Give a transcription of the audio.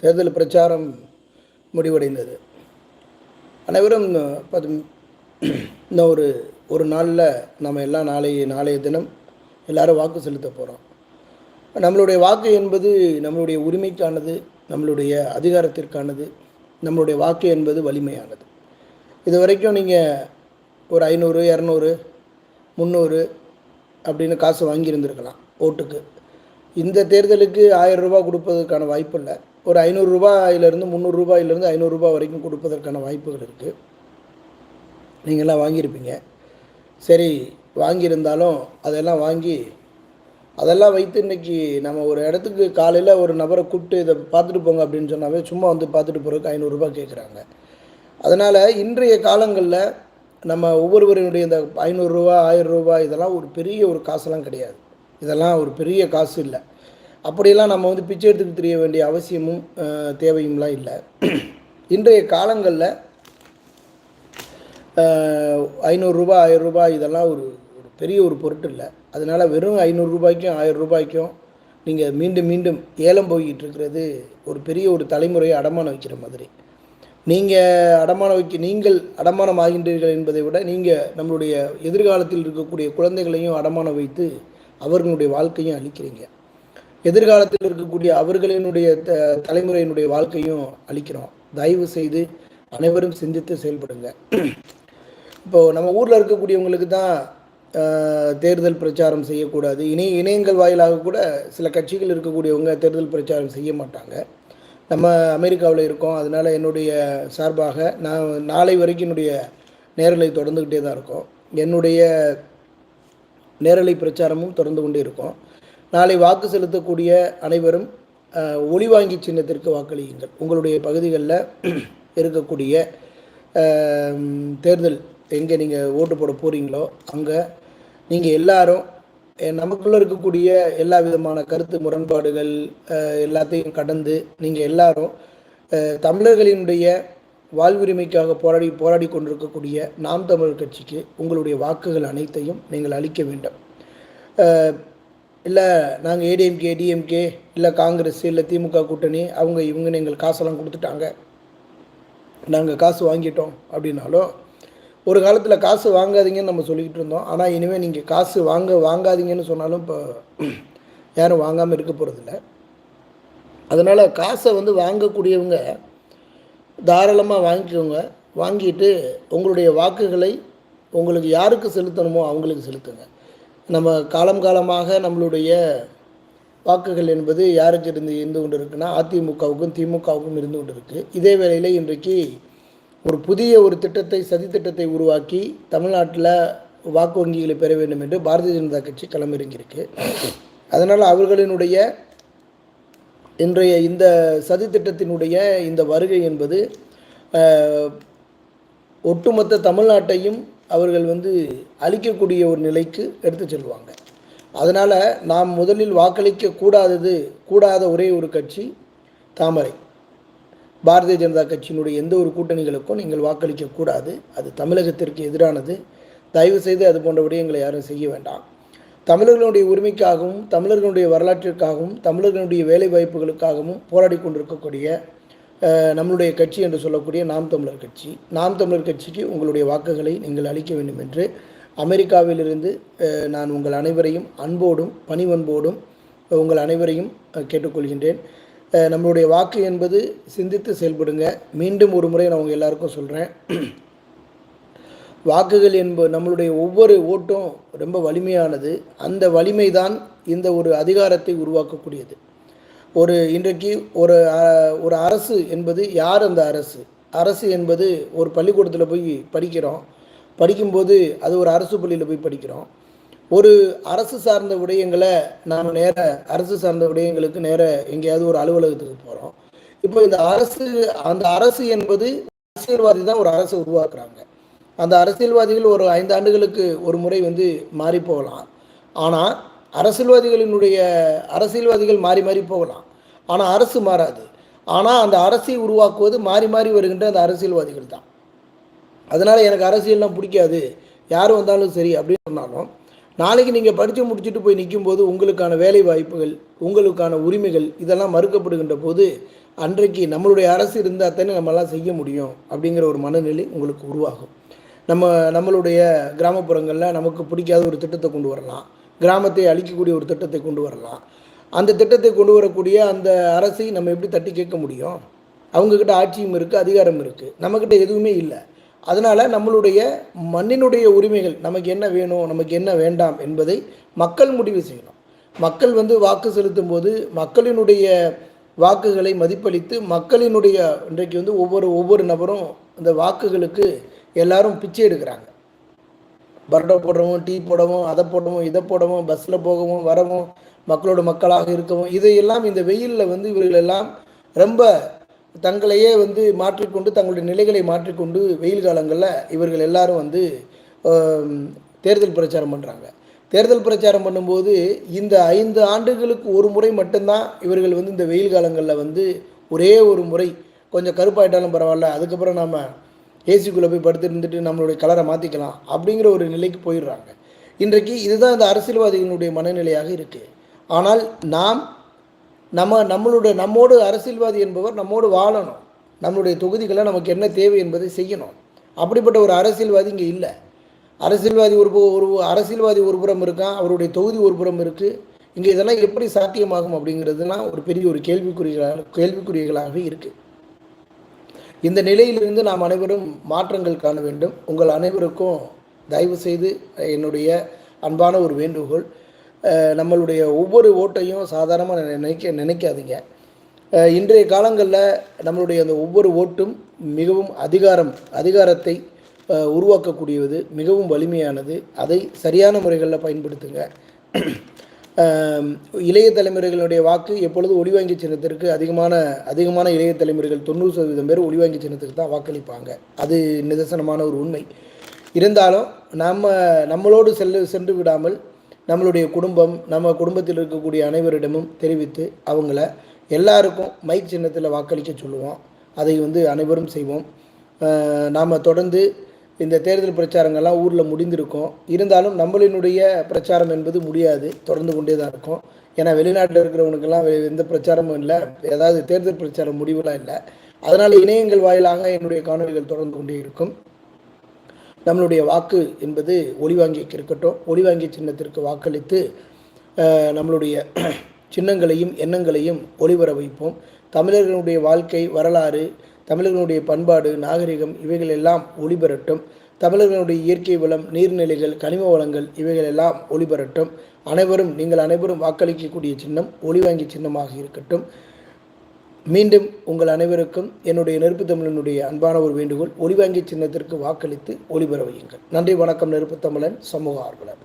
தேர்தல் பிரச்சாரம் முடிவடைந்தது. அனைவரும் பார்த்து இன்னும் ஒரு ஒரு நாளில் நம்ம எல்லாம் நாளை நாளைய தினம் எல்லாரும் வாக்கு செலுத்த போகிறோம் நம்மளுடைய வாக்கு என்பது நம்மளுடைய உரிமைக்கானது நம்மளுடைய அதிகாரத்திற்கானது நம்மளுடைய வாக்கு என்பது வலிமையானது. இது வரைக்கும் நீங்கள் ஒரு ஐநூறு இரநூறு முந்நூறு அப்படின்னு காசு வாங்கியிருந்திருக்கலாம் ஓட்டுக்கு. இந்த தேர்தலுக்கு ஆயிரம் ரூபா கொடுப்பதற்கான வாய்ப்பு இல்லை. ஒரு ஐநூறு ரூபாயிலிருந்து முந்நூறு ரூபாயிலிருந்து ஐநூறு ரூபாய் வரைக்கும் கொடுப்பதற்கான வாய்ப்புகள் இருக்குது நீங்கள்லாம் வாங்கியிருப்பீங்க. சரி வாங்கியிருந்தாலும் அதெல்லாம் வாங்கி அதெல்லாம் வைத்து இன்றைக்கி நம்ம ஒரு இடத்துக்கு காலையில் ஒரு நபரை கூப்பிட்டு இதை பார்த்துட்டு போங்க அப்படின்னு சொன்னாவே சும்மா வந்து பார்த்துட்டு போகிறதுக்கு ஐநூறுரூபா கேட்குறாங்க அதனால் இன்றைய காலங்களில் நம்ம ஒவ்வொருவருடைய இந்த ஐநூறுரூவா ஆயிரம் ரூபாய் இதெல்லாம் ஒரு பெரிய ஒரு காசெல்லாம் கிடையாது. இதெல்லாம் ஒரு பெரிய காசு இல்லை. அப்படியெல்லாம் நம்ம வந்து பிச்சை எடுத்துக்கு தெரிய வேண்டிய அவசியமும் தேவையும்லாம் இல்லை. இன்றைய காலங்களில் ஐநூறுரூபா ஆயிரம் ரூபாய் இதெல்லாம் ஒரு ஒரு பெரிய ஒரு பொருட்டு இல்லை. அதனால் வெறும் ஐநூறுரூபாய்க்கும் ஆயிரம் ரூபாய்க்கும் நீங்கள் மீண்டும் மீண்டும் ஏலம் போய்கிட்டு இருக்கிறது ஒரு பெரிய ஒரு தலைமுறையை அடமானம் வைக்கிற மாதிரி. நீங்கள் அடமானம் வைக்க நீங்கள் அடமானம் ஆகின்றீர்கள் என்பதை விட நீங்கள் நம்மளுடைய எதிர்காலத்தில் இருக்கக்கூடிய குழந்தைகளையும் அடமானம் வைத்து அவர்களுடைய வாழ்க்கையும் அளிக்கிறீங்க எதிர்காலத்தில் இருக்கக்கூடிய அவர்களினுடைய த தலைமுறையினுடைய வாழ்க்கையும் அளிக்கிறோம் தயவு செய்து அனைவரும் சிந்தித்து செயல்படுங்க. இப்போது நம்ம ஊரில் இருக்கக்கூடியவங்களுக்கு தான் தேர்தல் பிரச்சாரம் செய்யக்கூடாது. இணைய இணையங்கள் வாயிலாக கூட சில கட்சிகள் இருக்கக்கூடியவங்க தேர்தல் பிரச்சாரம் செய்ய மாட்டாங்க. நம்ம அமெரிக்காவில் இருக்கோம். அதனால் என்னுடைய சார்பாக நான் நாளை வரைக்கும் என்னுடைய நேரலை தொடர்ந்துக்கிட்டே தான் இருக்கோம். என்னுடைய நேரலை பிரச்சாரமும் தொடர்ந்து கொண்டே இருக்கும். நாளை வாக்கு செலுத்தக்கூடிய அனைவரும் ஒளிவாங்கி சின்னத்திற்கு வாக்களியுங்கள். உங்களுடைய பகுதிகளில் இருக்கக்கூடிய தேர்தல் எங்கே நீங்கள் ஓட்டு போட போகிறீங்களோ அங்கே நீங்கள் எல்லாரும் நமக்குள்ளே இருக்கக்கூடிய எல்லா விதமான கருத்து முரண்பாடுகள் எல்லாத்தையும் கடந்து நீங்கள் எல்லாரும் தமிழர்களினுடைய வாழ்வுரிமைக்காக போராடி போராடி கொண்டிருக்கக்கூடிய நாம் தமிழர் கட்சிக்கு உங்களுடைய வாக்குகள் அனைத்தையும் நீங்கள் அளிக்க வேண்டும். இல்லை நாங்கள் ஏடிஎம்கே டிஎம்கே இல்லை காங்கிரஸ் இல்லை திமுக கூட்டணி அவங்க இவங்கன்னு எங்களுக்கு காசெல்லாம் கொடுத்துட்டாங்க. நாங்கள் காசு வாங்கிட்டோம் அப்படின்னாலும் ஒரு காலத்தில் காசு வாங்காதீங்கன்னு நம்ம சொல்லிக்கிட்டு இருந்தோம். ஆனால் இனிமேல் நீங்கள் காசு வாங்க வாங்காதீங்கன்னு சொன்னாலும் இப்போ யாரும் வாங்காமல் இருக்க போகிறதில்ல அதனால் காசை வந்து வாங்கக்கூடியவங்க தாராளமாக வாங்கிக்கோங்க. வாங்கிட்டு உங்களுடைய வாக்குகளை உங்களுக்கு யாருக்கு செலுத்தணுமோ அவங்களுக்கு செலுத்துங்க. நம்ம காலம் காலமாக நம்மளுடைய வாக்குகள் என்பது யாருக்கு இருந்து இருந்து கொண்டு இருக்குன்னா அதிமுகவுக்கும் திமுகவுக்கும் இருந்து கொண்டு இருக்குது இதே வேளையில் இன்றைக்கு ஒரு புதிய ஒரு திட்டத்தை சதி திட்டத்தை உருவாக்கி தமிழ்நாட்டில் வாக்கு வங்கிகளை பெற வேண்டும் என்று பாரதிய ஜனதா கட்சி களமிறங்கியிருக்கு. அதனால் அவர்களினுடைய இன்றைய இந்த சதி திட்டத்தினுடைய இந்த வருகை என்பது ஒட்டுமொத்த தமிழ்நாட்டையும் அவர்கள் வந்து அழிக்கக்கூடிய ஒரு நிலைக்கு எடுத்து செல்வாங்க. அதனால் நாம் முதலில் வாக்களிக்க கூடாதது கூடாத ஒரே ஒரு கட்சி தாமரை. பாரதிய ஜனதா கட்சியினுடைய எந்த ஒரு கூட்டணிகளுக்கும் நீங்கள் வாக்களிக்க கூடாது. அது தமிழகத்திற்கு எதிரானது. தயவு செய்து அது போன்ற விடயங்களை யாரும் செய்ய வேண்டாம். தமிழர்களுடைய உரிமைக்காகவும் தமிழர்களுடைய வரலாற்றிற்காகவும் தமிழர்களுடைய வேலை வாய்ப்புகளுக்காகவும் போராடி கொண்டிருக்கக்கூடிய நம்மளுடைய கட்சி என்று சொல்லக்கூடிய நாம் தமிழர் கட்சி. நாம் தமிழர் கட்சிக்கு உங்களுடைய வாக்குகளை நீங்கள் அளிக்க வேண்டும் என்று அமெரிக்காவிலிருந்து நான் உங்கள் அனைவரையும் அன்போடும் பணிவன்போடும் உங்கள் அனைவரையும் கேட்டுக்கொள்கின்றேன். நம்மளுடைய வாக்கு என்பது சிந்தித்து செயல்படுங்க. மீண்டும் ஒரு முறை நான் உங்கள் எல்லாருக்கும் சொல்கிறேன் வாக்குகள் என்பது நம்மளுடைய ஒவ்வொரு ஓட்டும் ரொம்ப வலிமையானது. அந்த வலிமை தான் இந்த ஒரு அதிகாரத்தை உருவாக்கக்கூடியது. ஒரு இன்றைக்கு ஒரு ஒரு அரசு என்பது யார் அந்த அரசு? அரசு என்பது ஒரு பள்ளிக்கூடத்தில் போய் படிக்கிறோம். படிக்கும்போது அது ஒரு அரசு பள்ளியில் போய் படிக்கிறோம். ஒரு அரசு சார்ந்த விடயங்களை நாம் நேர அரசு சார்ந்த விடயங்களுக்கு நேர எங்கேயாவது ஒரு அலுவலகத்துக்கு போகிறோம் இப்போ இந்த அரசு அந்த அரசு என்பது அரசியல்வாதி தான் ஒரு அரசை உருவாக்குறாங்க. அந்த அரசியல்வாதிகள் ஒரு ஐந்து ஆண்டுகளுக்கு ஒரு முறை வந்து மாறி போகலாம். ஆனால் அரசியல்வாதிகளினுடைய அரசியல்வாதிகள் மாறி மாறி போகலாம். ஆனால் அரசு மாறாது. ஆனால் அந்த அரசை உருவாக்குவது மாறி மாறி வருகின்ற அந்த அரசியல்வாதிகள் தான். அதனால் எனக்கு அரசியல்லாம் பிடிக்காது. யார் வந்தாலும் சரி அப்படின்னு சொன்னாலும் நாளைக்கு நீங்கள் படித்து முடிச்சுட்டு போய் நிற்கும்போது உங்களுக்கான வேலை வாய்ப்புகள் உங்களுக்கான உரிமைகள் இதெல்லாம் மறுக்கப்படுகின்ற போது அன்றைக்கு நம்மளுடைய அரசு இருந்தால் தானே நம்மளாம் செய்ய முடியும் அப்படிங்கிற ஒரு மனநிலை உங்களுக்கு உருவாகும். நம்ம நம்மளுடைய கிராமப்புறங்களில் நமக்கு பிடிக்காத ஒரு திட்டத்தை கொண்டு வரலாம். கிராமத்தை அழிக்கக்கூடிய ஒரு திட்டத்தை கொண்டு வரலாம். அந்த திட்டத்தை கொண்டு வரக்கூடிய அந்த அரசை நம்ம எப்படி தட்டி கேட்க முடியும்? அவங்கக்கிட்ட ஆட்சியும் இருக்குது அதிகாரம் இருக்குது நம்மக்கிட்ட எதுவுமே இல்லை. அதனால் நம்மளுடைய மண்ணினுடைய உரிமைகள் நமக்கு என்ன வேணும் நமக்கு என்ன வேண்டாம் என்பதை மக்கள் முடிவு செய்யணும். மக்கள் வந்து வாக்கு செலுத்தும் போது மக்களினுடைய வாக்குகளை மதிப்பளித்து மக்களினுடைய இன்றைக்கு வந்து ஒவ்வொரு ஒவ்வொரு நபரும் அந்த வாக்குகளுக்கு எல்லாரும் பிச்சை எடுக்கிறாங்க. பரோட்டா போடவும் டீ போடவும் அதை போடவும் இதை போடவும் பஸ்ஸில் போகவும் வரவும் மக்களோட மக்களாக இருக்கவும் இதையெல்லாம் இந்த வெயிலில் வந்து இவர்கள் எல்லாம் ரொம்ப தங்களையே வந்து மாற்றிக்கொண்டு தங்களுடைய நிலைகளை மாற்றிக்கொண்டு வெயில் காலங்களில் இவர்கள் எல்லாரும் வந்து தேர்தல் பிரச்சாரம் பண்ணுறாங்க தேர்தல் பிரச்சாரம் பண்ணும்போது இந்த ஐந்து ஆண்டுகளுக்கு ஒரு முறை மட்டும்தான் இவர்கள் வந்து இந்த வெயில் காலங்களில் வந்து ஒரே ஒரு முறை கொஞ்சம் கருப்பாயிட்டாலும் பரவாயில்ல அதுக்கப்புறம் நாம் ஏசிக்குள்ளே போய் படுத்து இருந்துட்டு நம்மளுடைய கலரை மாற்றிக்கலாம் அப்படிங்கிற ஒரு நிலைக்கு போயிடுறாங்க. இன்றைக்கு இதுதான் இந்த அரசியல்வாதிகளுடைய மனநிலையாக இருக்குது ஆனால் நாம் நம்ம நம்மளுடைய நம்மோடு அரசியல்வாதி என்பவர் நம்மோடு வாழணும். நம்மளுடைய தொகுதிகளை நமக்கு என்ன தேவை என்பதை செய்யணும். அப்படிப்பட்ட ஒரு அரசியல்வாதி இங்கே இல்லை. அரசியல்வாதி ஒரு ஒரு அரசியல்வாதி ஒரு புறம் இருக்கான் அவருடைய தொகுதி ஒரு புறம் இருக்குது இங்கே இதெல்லாம் எப்படி சாத்தியமாகும் அப்படிங்கிறதுலாம் ஒரு பெரிய ஒரு கேள்விக்குறிகளாக கேள்விக்குறிகளாகவே இருக்குது இந்த நிலையிலிருந்து நாம் அனைவரும் மாற்றங்கள் காண வேண்டும். உங்கள் அனைவருக்கும் தயவு செய்து என்னுடைய அன்பான ஒரு வேண்டுகோள். நம்மளுடைய ஒவ்வொரு ஓட்டையும் சாதாரணமாக நினைக்க நினைக்காதீங்க. இன்றைய காலங்களில் நம்மளுடைய அந்த ஒவ்வொரு ஓட்டும் மிகவும் அதிகாரம் அதிகாரத்தை உருவாக்கக்கூடியது மிகவும் வலிமையானது. அதை சரியான முறைகளில் பயன்படுத்துங்க. இளைய தலைமுறைகளுடைய வாக்கு எப்பொழுது ஒளிவாங்கி சின்னத்திற்கு அதிகமான அதிகமான இளைய தலைமுறைகள் தொண்ணூறு சதவீதம் பேர் ஒளிவாங்கி சின்னத்துக்கு தான் வாக்களிப்பாங்க. அது நிதர்சனமான ஒரு உண்மை. இருந்தாலும் நம்ம நம்மளோடு செல்ல சென்று விடாமல் நம்மளுடைய குடும்பம் நம்ம குடும்பத்தில் இருக்கக்கூடிய அனைவரிடமும் தெரிவித்து அவங்கள எல்லாருக்கும் மைக் சின்னத்தில் வாக்களிக்க சொல்லுவோம். அதை வந்து அனைவரும் செய்வோம். நாம் தொடர்ந்து இந்த தேர்தல் பிரச்சாரங்கள்லாம் ஊரில் முடிந்திருக்கும். இருந்தாலும் நம்மளினுடைய பிரச்சாரம் என்பது முடியாது. தொடர்ந்து கொண்டே தான் இருக்கும். ஏன்னா வெளிநாட்டில் இருக்கிறவனுக்கெல்லாம் எந்த பிரச்சாரமும் இல்லை. ஏதாவது தேர்தல் பிரச்சாரம் முடிவுலாம் இல்லை. அதனால் இணையங்கள் வாயிலாக என்னுடைய காணொலிகள் தொடர்ந்து கொண்டே இருக்கும். நம்மளுடைய வாக்கு என்பது ஒளிவாங்கிக்கு இருக்கட்டும். ஒளிவாங்கி சின்னத்திற்கு வாக்களித்து நம்மளுடைய சின்னங்களையும் எண்ணங்களையும் ஒளிவர வைப்போம் தமிழர்களுடைய வாழ்க்கை வரலாறு தமிழர்களுடைய பண்பாடு நாகரிகம் இவைகள் எல்லாம் ஒளிபெறட்டும் தமிழர்களுடைய இயற்கை வளம் நீர்நிலைகள் கனிம வளங்கள் இவைகள் எல்லாம் ஒளிபெறட்டும் அனைவரும் நீங்கள் அனைவரும் வாக்களிக்கக்கூடிய சின்னம் ஒளிவாங்கி சின்னமாக இருக்கட்டும். மீண்டும் உங்கள் அனைவருக்கும் என்னுடைய நெருப்பு தமிழனுடைய அன்பான ஒரு வேண்டுகோள். ஒளிவாங்கி சின்னத்திற்கு வாக்களித்து ஒளிபெற வையுங்கள் நன்றி வணக்கம் நெருப்பு தமிழன் சமூக ஆர்வலர்.